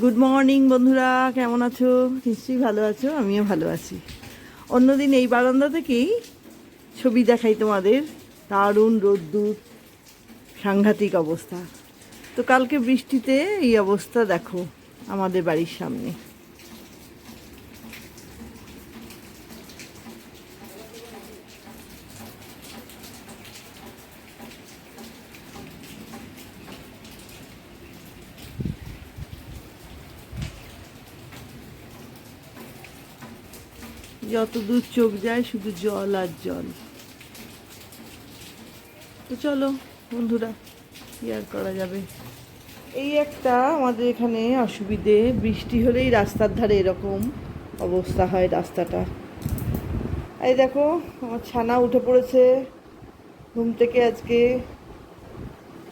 Good morning বন্ধুরা। কেমন আছো? নিশ্চয়ই ভালো আছো, আমিও ভালো আছি। অন্যদিন এই বারান্দা থেকেই ছবি দেখাই তোমাদের। দারুণ রোদ্দুর, সাংঘাতিক অবস্থা। তো কালকে বৃষ্টিতে এই অবস্থা দেখো, আমাদের বাড়ির সামনে। যত দূর চোখ যায় শুধু জল আর জল। তো চলো, বন্ধুরা, কি আর করা যাবে? এই একটা আমাদের এখানে অসুবিধে, বৃষ্টি হলেই রাস্তার ধারে এরকম অবস্থা হয় রাস্তাটা। এই দেখো, আমার ছানা উঠে পড়েছে ঘুম থেকে আজকে।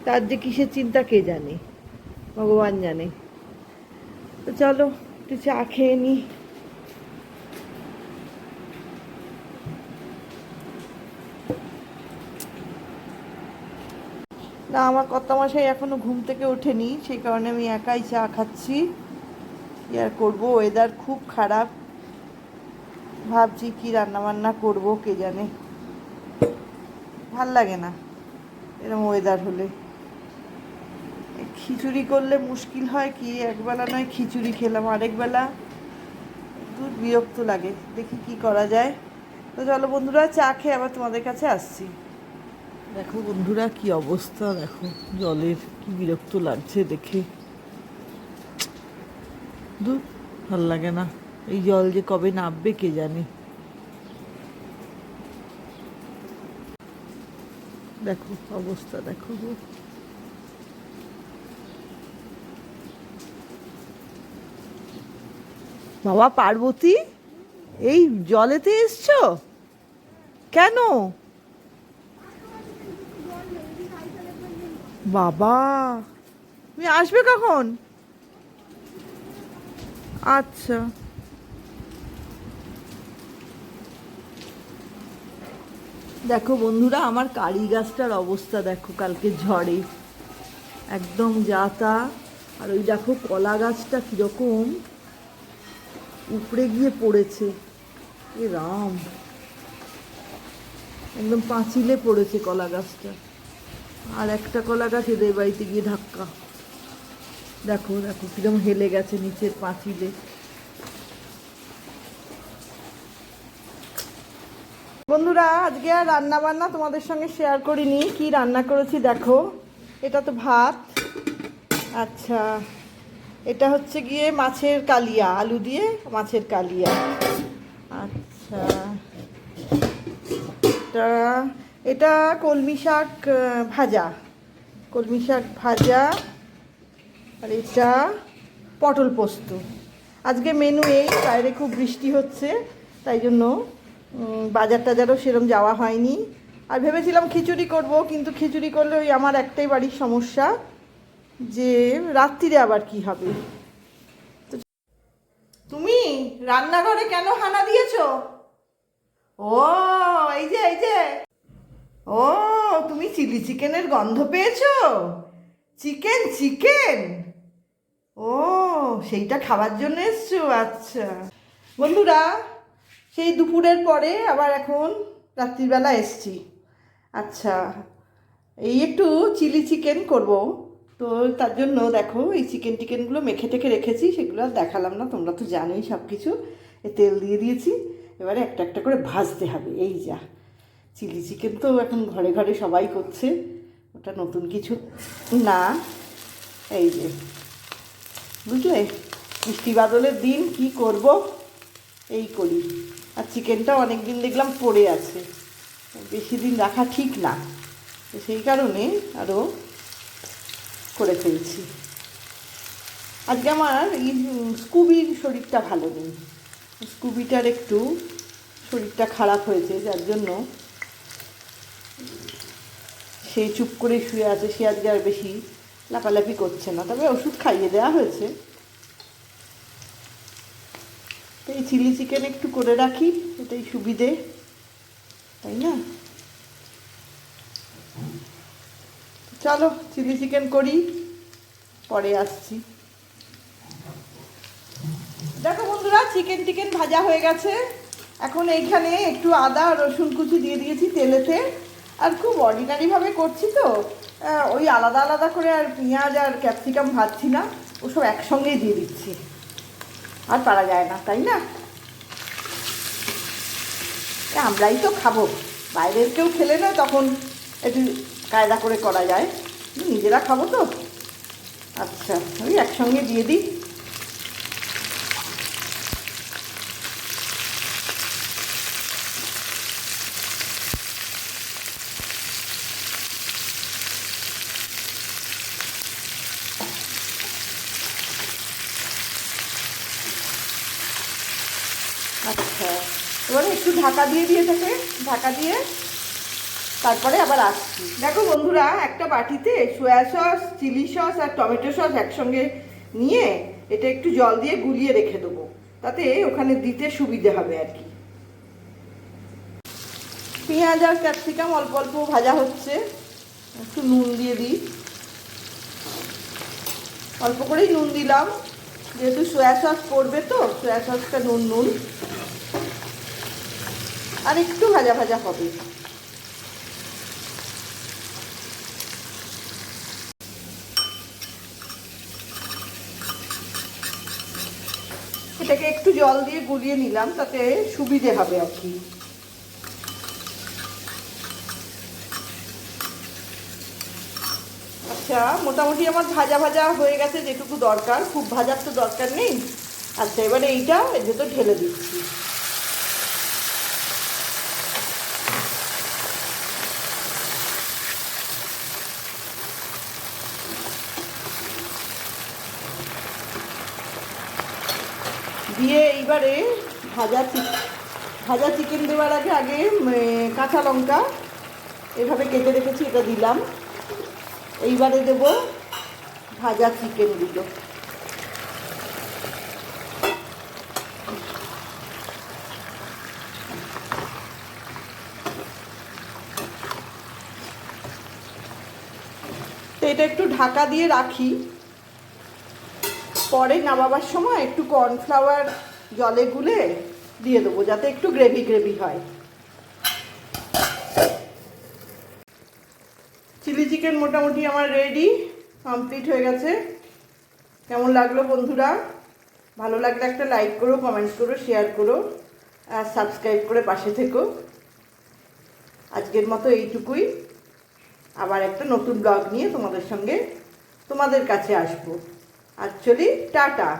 তার যে কিসের চিন্তা কে জানে? ভগবান জানে। তো চলো, একটু চা খেয়ে নিই না, আমার কর্তামশাই এখনও ঘুম থেকে ওঠেনি, সেই কারণে আমি একাই চা খাচ্ছি। কি আর করব ওয়েদার খুব খারাপ। ভাবছি কি রান্না বান্না করব, কে জানে। ভালো লাগে না এরকম ওয়েদার হলে। খিচুড়ি করলে মুশকিল হয় কি, একবেলা নয় খিচুড়ি খেলাম আরেকবেলা দূর বিরক্ত লাগে, দেখি কি করা যায়। তো চলো বন্ধুরা, চা খেয়ে আবার তোমাদের কাছে আসছি। দেখো বন্ধুরা, কি অবস্থা? দেখো জলের কি বিরক্ত লাগছে দেখে। ভালো লাগে না। এই জল যে কবে নামবে কে জানে? দেখো অবস্থা, দেখো বাবা, পার্বতী? এই জলেতে এসছো? কেন? বাবা। তুমি আসবে কখন? আচ্ছা। দেখো বন্ধুরা, আমার কারি গাছটার অবস্থা দেখো, কালকে ঝড়ে। একদম যাতা আর ওই দেখো কলা গাছটা কীরকম উপড়ে গিয়ে পড়েছে। এ রাম। একদম পাঁচিলে পড়েছে কলা গাছটা। আর একটা কলা গাছ এদের বাড়িতে গিয়ে ধাক্কা। দেখো দেখো, কিরম হেলে গেছে নিচের পাঁচিলে। বন্ধুরা, আজকে আর রান্না বান্না তোমাদের সঙ্গে শেয়ার করিনি। কি রান্না করেছি দেখো। এটা তো ভাত। আচ্ছা এটা হচ্ছে গিয়ে মাছের কালিয়া, আলু দিয়ে মাছের কালিয়া। আচ্ছা এটা এটা কলমি শাক ভাজা। কলমি শাক ভাজা আর এটা পটল পোস্ত। আজকে মেনু এই, বাইরে খুব বৃষ্টি হচ্ছে, তাই জন্য বাজার টাজারও সেরম যাওয়া হয়নি। আর ভেবেছিলাম খিচুড়ি করব, কিন্তু খিচুড়ি করলে ওই আমার একটাই বাড়ির সমস্যা, যে রাত্রিরে আবার কি হবে। তুমি রান্নাঘরে কেন হানা দিয়েছ? ও, এই যে এই যে। ও, তুমি চিলি চিকেনের গন্ধ পেয়েছ? Chicken chicken? ও, সেইটা খাবার জন্য এসছো আচ্ছা। বন্ধুরা, সেই দুপুরের পরে আবার এখন রাত্রিবেলা এসছি। আচ্ছা এই একটু চিলি চিকেন করব। তো তার জন্য দেখো, এই চিকেন টিকেনগুলো মেখে টেখে রেখেছি, সেগুলো আর দেখালাম না, তোমরা তো জানোই সব কিছু তেল দিয়ে দিয়েছি, এবারে একটা একটা করে ভাজতে হবে, এই যা। চিলি চিকেন তো এখন ঘরে ঘরে সবাই করছে। ওটা নতুন কিছু। না, এই যে, বুঝলে? বৃষ্টি বাদলের দিন, কি করব? এই করি। আর চিকেনটা অনেক দিন দেখলাম পড়ে আছে। বেশি দিন রাখা ঠিক না। সেই কারণে আরও করে ফেলছি। আজকে আমার এই স্কুবির শরীরটা ভালো নেই। স্কুবিটার একটু শরীরটা খারাপ হয়েছে, যার জন্য সে চুপ করে শুয়ে আছে, সে আজকে আর বেশি লাফালাফি করছে না। তবে ওষুধ খাইয়ে দেওয়া হয়েছে। এই চিলি চিকেন একটু করে রাখি, এটাই সুবিধে। তাই না? চলো, চিলি চিকেন করি, পরে আসছি। দেখো বন্ধুরা, চিকেন টিকেন ভাজা হয়ে গেছে। এখন এইখানে একটু আদা রসুন কুচি দিয়ে দিয়েছি তেলেতে। আর খুব অর্ডিনারিভাবে করছি তো। ওই আলাদা আলাদা করে আর পেঁয়াজ আর ক্যাপসিকাম ভাজছি না, ওসব একসঙ্গেই দিয়ে দিচ্ছি। আর পারা যায় না, তাই না? আমরাই তো খাব। বাইরের কেউ খেলে না তখন একটু কায়দা করে করা যায়। নিজেরা খাব তো। আচ্ছা ওই একসঙ্গে দিয়ে দিই। আচ্ছা। এবারে একটু ঢাকা দিয়ে দিয়ে থাকে ঢাকা দিয়ে তারপরে আবার আসছি। দেখো বন্ধুরা, একটা বাটিতে সয়া সস, চিলি সস আর টমেটো সস একসঙ্গে নিয়ে এটা একটু জল দিয়ে গুলিয়ে রেখে দেবো। তাতে ওখানে দিতে সুবিধে হবে আর কি। পেঁয়াজ আর ক্যাপসিকাম অল্প অল্প ভাজা হচ্ছে। একটু নুন দিয়ে দিই। অল্প করেই নুন দিলাম। যেহেতু সয়া সস পড়বে তো সয়া সসটা নুন নুন। আর একটু ভাজা ভাজা হবে। এটাকে একটু জল দিয়ে গুলিয়ে নিলাম, তাতে সুবিধে হবে আর কি। আচ্ছা মোটামুটি আমার ভাজা ভাজা হয়ে গেছে যেটুকু দরকার, খুব ভাজার তো দরকার নেই। আচ্ছা এবারে এইটা, এর ভেতর ঢেলে দিচ্ছি। দিয়ে এইবারে ভাজা চিক- ভাজা চিকেন দেওয়ার আগে আগে কাঁচা লঙ্কা, এভাবে কেটে রেখেছি, এটা দিলাম। এইবারে দেব ভাজা চিকেনগুলো তো এটা একটু ঢাকা দিয়ে রাখি। পরে নামাবার সময় একটু কর্নফ্লাওয়ার জলে গুলে দিয়ে দেবো, যাতে একটু গ্রেভি গ্রেভি হয় চিলি চিকেন মোটামুটি আমার রেডি কমপ্লিট হয়ে গেছে। কেমন লাগল বন্ধুরা? ভালো লাগলে একটা লাইক করো কমেন্ট করো শেয়ার করো, আর সাবস্ক্রাইব করে পাশে থেকো। আজকের মতো এইটুকুই। আবার একটা নতুন ব্লগ নিয়ে তোমাদের সঙ্গে তোমাদের কাছে আসব। চলি, টাটা!